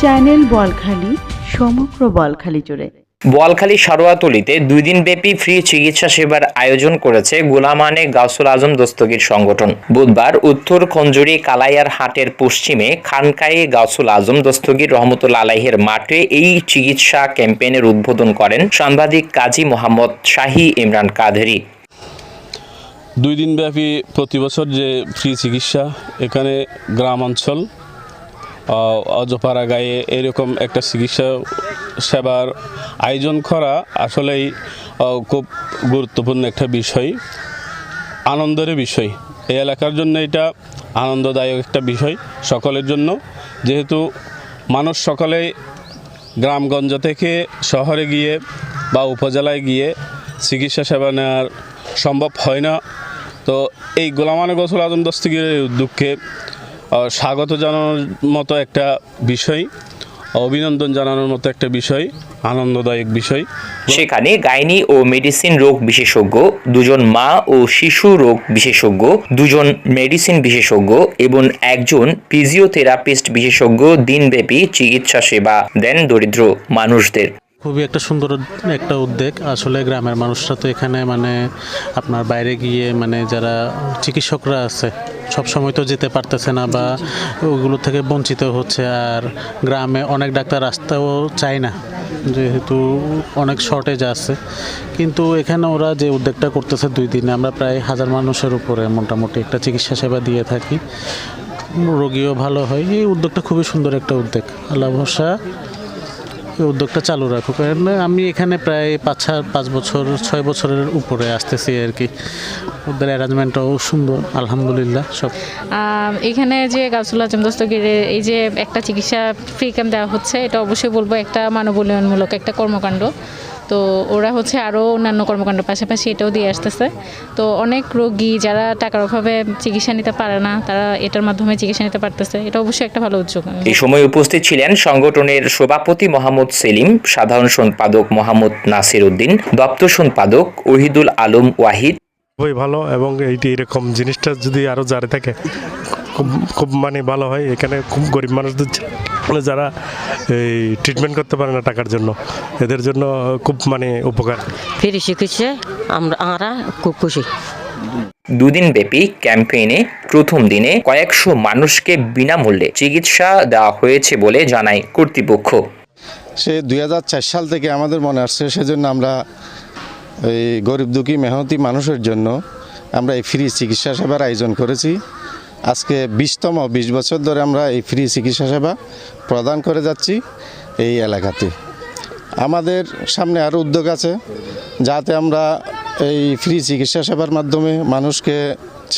Channel Balkhali সমগ্র বলখালি জুড়ে। বোয়ালখালী সারোয়াতলিতে দুই দিনব্যাপী ফ্রি চিকিৎসা সেবার আয়োজন করেছে গোলামানে গাউসুল আজম দস্তগীর সংগঠন। বুধবার উত্তর খঞ্জুরি কালাইয়ার হাটের পশ্চিমে খানকায়ে গাউসুল আজম দস্তগীর রহমতুল্লা আলাইহের মাঠে এই চিকিৎসা ক্যাম্পেইনের উদ্বোধন করেন সাংবাদিক কাজী মোহাম্মদ শাহী ইমরান কাদেরি। দুই দিনব্যাপী প্রতি বছর যে ফ্রি চিকিৎসা এখানে গ্রাম অঞ্চল আহ, অজপাড়া গায়ে এরকম একটা চিকিৎসা সেবার আয়োজন করা আসলেই খুব গুরুত্বপূর্ণ একটা বিষয়, আনন্দের বিষয়। এই এলাকার জন্য এটা আনন্দদায়ক একটা বিষয় সকলের জন্য। যেহেতু মানুষ সকলেই গ্রামগঞ্জ থেকে শহরে গিয়ে বা উপজেলায় গিয়ে চিকিৎসা সেবা নেওয়ার সম্ভব হয় না। তো এই গোলামানে গোসল আজম দস্তগীরের উদ্যোগকে স্বাগত জানানোর মতো একটা বিষয়, অভিনন্দন জানানোর মতো একটা বিষয়, আনন্দদায়ক বিষয়। সেখানে গাইনি ও মেডিসিন রোগ বিশেষজ্ঞ, দুজন মা ও শিশু রোগ বিশেষজ্ঞ, দুজন মেডিসিন বিশেষজ্ঞ এবং একজন ফিজিওথেরাপিস্ট বিশেষজ্ঞ দিনব্যাপী চিকিৎসা সেবা দেন দরিদ্র মানুষদের। খুবই একটা সুন্দর একটা উদ্যোগ। আসলে গ্রামের মানুষরা তো এখানে মানে আপনার বাইরে গিয়ে মানে যারা চিকিৎসকরা আছে সব সময় তো যেতে পারতেছে না বা ওগুলো থেকে বঞ্চিত হচ্ছে। আর গ্রামে অনেক ডাক্তার আসতেও চায় না, যেহেতু অনেক শর্টেজ আছে। কিন্তু এখানে ওরা যে উদ্যোগটা করতেছে দুই দিনে, আমরা প্রায় হাজার মানুষের উপরে মোটামুটি একটা চিকিৎসা সেবা দিয়ে থাকি। রোগীও ভালো হয়, এই উদ্যোগটা খুবই সুন্দর একটা উদ্যোগ। আল্লাহ ভরসা। উদ্যোগটা চালু রাখুক। কারণ আমি এখানে প্রায় পাঁচ পাঁচ বছর, ছয় বছরের উপরে আসতেছি আর কি। ওদের অ্যারেঞ্জমেন্টটাও সুন্দর, আলহামদুলিল্লাহ, সব। এখানে যে গাছুল আজম দস্তগিরের এই যে একটা চিকিৎসা ফ্রি ক্যাম্প দেওয়া হচ্ছে, এটা অবশ্যই বলব একটা মানব একটা কর্মকাণ্ড। তো ওরা হচ্ছে আরও অন্যান্য কর্মকাণ্ড পাশাপাশি এটাও দিয়ে আসতেছে। তো অনেক রোগী যারা টাকার অভাবে চিকিৎসা নিতে পারে না তারা এটার মাধ্যমে চিকিৎসা নিতে পারতেছে। এটা অবশ্যই একটা ভালো উদ্যোগ। এই সময় উপস্থিত ছিলেন সংগঠনের সভাপতি মোহাম্মদ সেলিম সাধারণ সম্পাদক মোহাম্মদ নাসির উদ্দিন দপ্তর সম্পাদক ওহিদুল আলম ওয়াহিদ। খুবই ভালো এবং এইটি এরকম জিনিসটা যদি আরও জারি থাকে খুব খুব মানে ভালো হয়। এখানে খুব গরিব মানুষদের মানে যারা এই ট্রিটমেন্ট করতে পারে না টাকার জন্য। এদের জন্য খুব মানে উপকার। ফ্রি চিকিৎসা আমরা আমরা খুব খুশি। দুদিন ব্যাপী ক্যাম্পেইনে প্রথম দিনে কয়েকশো মানুষকে বিনামূল্যে চিকিৎসা দেওয়া হয়েছে বলে জানায় কর্তৃপক্ষ। সে দু হাজার চার সাল থেকে আমাদের মনে আসছে সেজন্য আমরা এই গরিব দুঃখী মেহনতি মানুষের জন্য আমরা এই ফ্রি চিকিৎসা সেবার আয়োজন করেছি। আজকে বিশতম বিশ বছর ধরে আমরা এই ফ্রি চিকিৎসা সেবা প্রদান করে যাচ্ছি এই এলাকাতে। আমাদের সামনে আরও উদ্যোগ আছে যাতে আমরা এই ফ্রি চিকিৎসা সেবার মাধ্যমে মানুষকে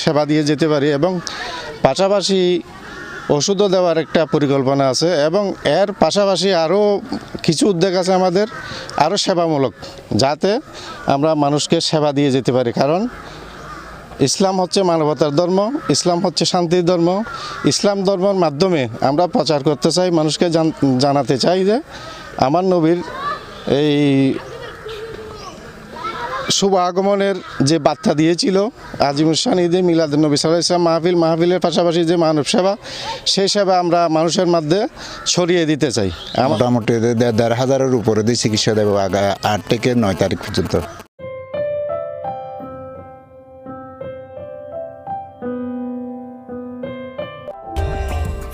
সেবা দিয়ে যেতে পারি এবং পাশাপাশি ওষুধও দেওয়ার একটা পরিকল্পনা আছে এবং এর পাশাপাশি আরও কিছু উদ্যোগ আছে আমাদের আরও সেবামূলক, যাতে আমরা মানুষকে সেবা দিয়ে যেতে পারি। কারণ ইসলাম হচ্ছে মানবতার ধর্ম, ইসলাম হচ্ছে শান্তির ধর্ম। ইসলাম ধর্মের মাধ্যমে আমরা প্রচার করতে চাই, মানুষকে জান- জানাতে চাই যে আমার নবীর এই শুভ আগমনের যে বার্তা দিয়েছিল আজিমুসান ঈদে মিলাদ নবী সাল্লাহ ইসলাম মাহফিল, মাহফিলের পাশাপাশি যে মানব সেবা, সেই সেবা আমরা মানুষের মধ্যে ছড়িয়ে দিতে চাই। মোটামুটি দেড় হাজারের উপরে দিয়ে চিকিৎসা দেবো আগা- আট থেকে নয় তারিখ পর্যন্ত।